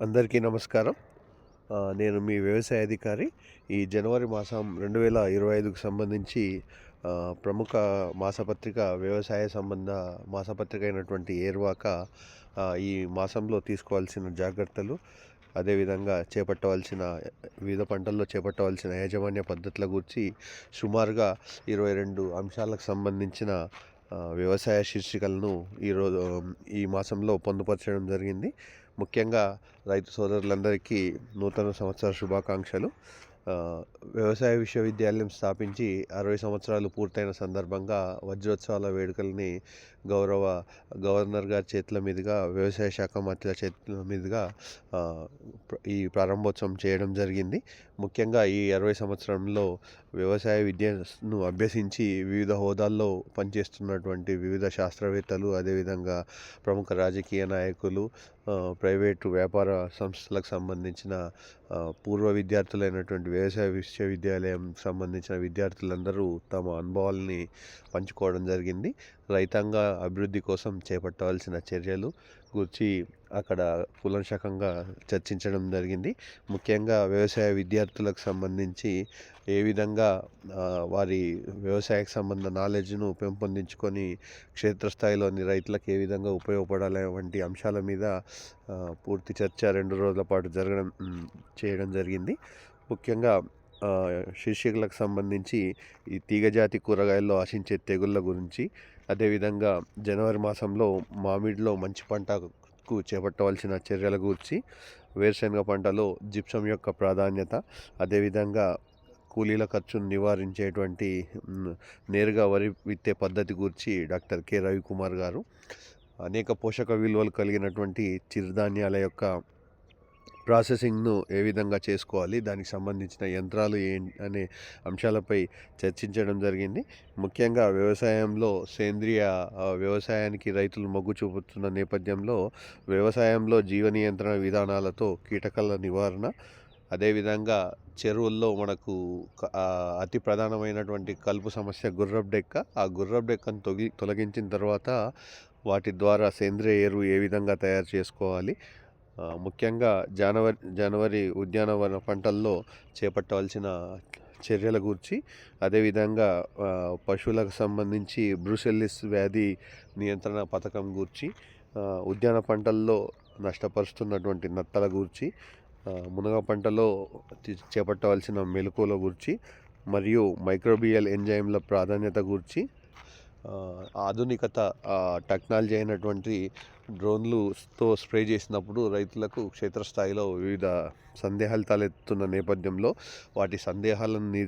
అందరికీ నమస్కారం. నేను మీ వ్యవసాయ అధికారి. ఈ జనవరి మాసం రెండు వేల ఇరవై ఐదుకు సంబంధించి ప్రముఖ మాసపత్రిక వ్యవసాయ సంబంధ మాసపత్రిక అయినటువంటి ఏర్వాక ఈ మాసంలో తీసుకోవాల్సిన జాగ్రత్తలు అదేవిధంగా చేపట్టవలసిన వివిధ పంటల్లో చేపట్టవలసిన యాజమాన్య పద్ధతుల గురించి సుమారుగా ఇరవై రెండు అంశాలకు సంబంధించిన వ్యవసాయ శీర్షికలను ఈరోజు ఈ మాసంలో పొందుపరచడం జరిగింది. ముఖ్యంగా రైతు సోదరులందరికీ నూతన సంవత్సర శుభాకాంక్షలు. వ్యవసాయ విశ్వవిద్యాలయం స్థాపించి అరవై సంవత్సరాలు పూర్తయిన సందర్భంగా వజ్రోత్సవాల వేడుకల్ని గౌరవ గవర్నర్ గారి చేతుల మీదుగా వ్యవసాయ శాఖ మంత్రుల చేతుల మీదుగా ఈ ప్రారంభోత్సవం చేయడం జరిగింది. ముఖ్యంగా ఈ అరవై సంవత్సరంలో వ్యవసాయ విద్యను అభ్యసించి వివిధ హోదాల్లో పనిచేస్తున్నటువంటి వివిధ శాస్త్రవేత్తలు అదేవిధంగా ప్రముఖ రాజకీయ నాయకులు ప్రైవేటు వ్యాపార సంస్థలకు సంబంధించిన పూర్వ విద్యార్థులైనటువంటి వ్యవసాయ విశ్వవిద్యాలయం సంబంధించిన విద్యార్థులందరూ తమ అనుభవాల్ని పంచుకోవడం జరిగింది. రైతాంగ అభివృద్ధి కోసం చేపట్టవలసిన చర్యలు గురించి అక్కడ కులంశకంగా చర్చించడం జరిగింది. ముఖ్యంగా వ్యవసాయ విద్యార్థులకు సంబంధించి ఏ విధంగా వారి వ్యవసాయకు సంబంధ నాలెడ్జ్ను పెంపొందించుకొని క్షేత్రస్థాయిలోని రైతులకు ఏ విధంగా ఉపయోగపడాలి వంటి అంశాల మీద పూర్తి చర్చ రెండు రోజుల పాటు జరగడం చేయడం జరిగింది. ముఖ్యంగా శీర్షికలకు సంబంధించి ఈ తీగజాతి కూరగాయల్లో ఆశించే తెగుళ్ళ గురించి అదేవిధంగా జనవరి మాసంలో మామిడిలో మంచి పంటకు చేపట్టవలసిన చర్యల గురించి వేరుశనగ పంటలో జిప్సం యొక్క ప్రాధాన్యత అదేవిధంగా కూలీల ఖర్చును నివారించేటువంటి నేరుగా వరి విత్తే పద్ధతి గురించి డాక్టర్ కె. రవికుమార్ గారు అనేక పోషక విలువలు కలిగినటువంటి చిరుధాన్యాల యొక్క ప్రాసెసింగ్ను ఏ విధంగా చేసుకోవాలి దానికి సంబంధించిన యంత్రాలు ఏ అనే అంశాలపై చర్చించడం జరిగింది. ముఖ్యంగా వ్యవసాయంలో సేంద్రియ వ్యవసాయానికి రైతులు మొగ్గు చూపుతున్న నేపథ్యంలో వ్యవసాయంలో జీవ నియంత్రణ విధానాలతో కీటకాల నివారణ అదేవిధంగా చెరువుల్లో మనకు అతి ప్రధానమైనటువంటి కలుపు సమస్య గుర్రపు డెక్క ఆ గుర్రపు డెక్కను తొగి తొలగించిన తర్వాత వాటి ద్వారా సేంద్రియ ఎరువు ఏ విధంగా తయారు చేసుకోవాలి ముఖ్యంగా జనవరి జనవరి ఉద్యానవన పంటల్లో చేపట్టవలసిన చర్యల గురించి అదేవిధంగా పశువులకు సంబంధించి బ్రూసెల్లిస్ వ్యాధి నియంత్రణ పథకం గురించి ఉద్యాన పంటల్లో నష్టపరుస్తున్నటువంటి నత్తల గురించి మునగ పంటలో చేపట్టవలసిన మెలకువల గురించి మరియు మైక్రోబియల్ ఎంజైమ్ల ప్రాధాన్యత గురించి ఆధునికత టెక్నాలజీ అయినటువంటి డ్రోన్లుతో స్ప్రే చేసినప్పుడు రైతులకు క్షేత్రస్థాయిలో వివిధ సందేహాలు తలెత్తున్న నేపథ్యంలో వాటి సందేహాలను ని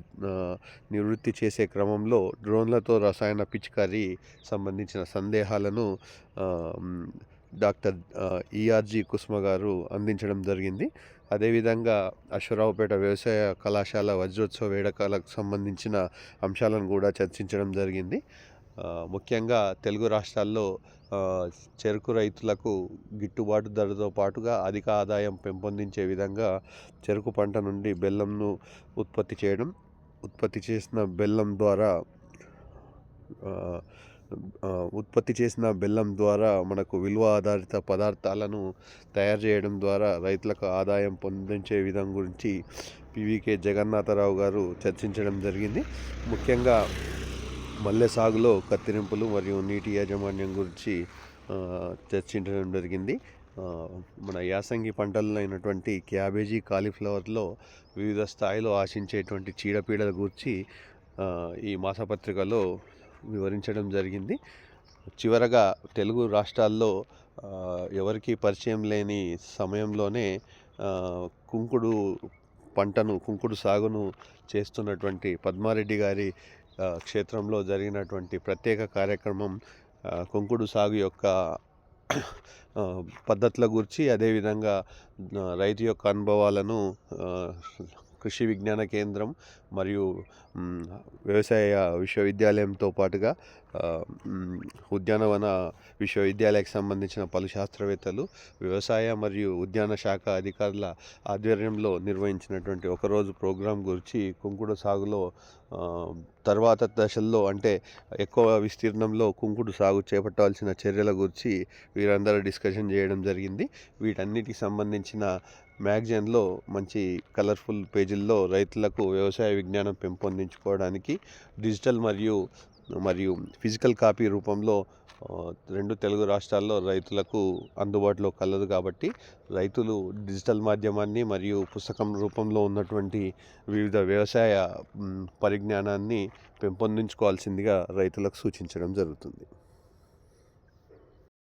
నివృత్తి చేసే క్రమంలో డ్రోన్లతో రసాయన పిచికారీ సంబంధించిన సందేహాలను డాక్టర్ ఆ, ఈఆర్జీ కుస్మ గారు అందించడం జరిగింది. అదేవిధంగా అశ్వరావుపేట వ్యవసాయ కళాశాల వజ్రోత్సవ వేడుకలకు సంబంధించిన అంశాలను కూడా చర్చించడం జరిగింది. ముఖ్యంగా తెలుగు రాష్ట్రాల్లో చెరుకు రైతులకు గిట్టుబాటు ధరతో పాటుగా అధిక ఆదాయం పెంపొందించే విధంగా చెరుకు పంట నుండి బెల్లంను ఉత్పత్తి చేయడం ఉత్పత్తి చేసిన బెల్లం ద్వారా ఉత్పత్తి చేసిన బెల్లం ద్వారా మనకు విలువ ఆధారిత పదార్థాలను తయారు చేయడం ద్వారా రైతులకు ఆదాయం పొందించే విధం గురించి పివికే జగన్నాథరావు గారు చర్చించడం జరిగింది. ముఖ్యంగా మల్లె సాగులో కత్తిరింపులు మరియు నీటి యాజమాన్యం గురించి చర్చించడం జరిగింది. మన యాసంగి పంటల్లో అయినటువంటి క్యాబేజీ కాలీఫ్లవర్లో వివిధ స్థాయిలో ఆశించేటువంటి చీడపీడల గురించి ఈ మాసపత్రికలో వివరించడం జరిగింది. చివరగా తెలుగు రాష్ట్రాల్లో ఎవరికీ పరిచయం లేని సమయంలోనే కుంకుడు పంటను కుంకుడు సాగును చేస్తున్నటువంటి పద్మారెడ్డి గారి క్షేత్రంలో జరిగినటువంటి ప్రత్యేక కార్యక్రమం కుంకుడు సాగు యొక్క పద్ధతుల గురించి అదేవిధంగా రైతు యొక్క అనుభవాలను కృషి విజ్ఞాన కేంద్రం మరియు వ్యవసాయ విశ్వవిద్యాలయంతో పాటుగా ఉద్యానవన విశ్వవిద్యాలయకు సంబంధించిన పలు శాస్త్రవేత్తలు వ్యవసాయ మరియు ఉద్యాన శాఖ అధికారుల ఆధ్వర్యంలో నిర్వహించినటువంటి ఒకరోజు ప్రోగ్రాం గురించి కుంకుడు సాగులో తర్వాత దశల్లో అంటే ఎక్కువ విస్తీర్ణంలో కుంకుడు సాగు చేపట్టాల్సిన చర్యల గురించి వీరందరూ డిస్కషన్ చేయడం జరిగింది. వీటన్నిటికి సంబంధించిన మ్యాగజైన్లో మంచి కలర్ఫుల్ పేజీల్లో రైతులకు వ్యవసాయ విజ్ఞానం పెంపొందించుకోవడానికి డిజిటల్ మరియు మరియు ఫిజికల్ కాపీ రూపంలో రెండు తెలుగు రాష్ట్రాల్లో రైతులకు అందుబాటులో కలదు కాబట్టి రైతులు డిజిటల్ మాధ్యమాన్ని మరియు పుస్తకం రూపంలో ఉన్నటువంటి వివిధ వ్యవసాయ పరిజ్ఞానాన్ని పెంపొందించుకోవాల్సిందిగా రైతులకు సూచించడం జరుగుతుంది.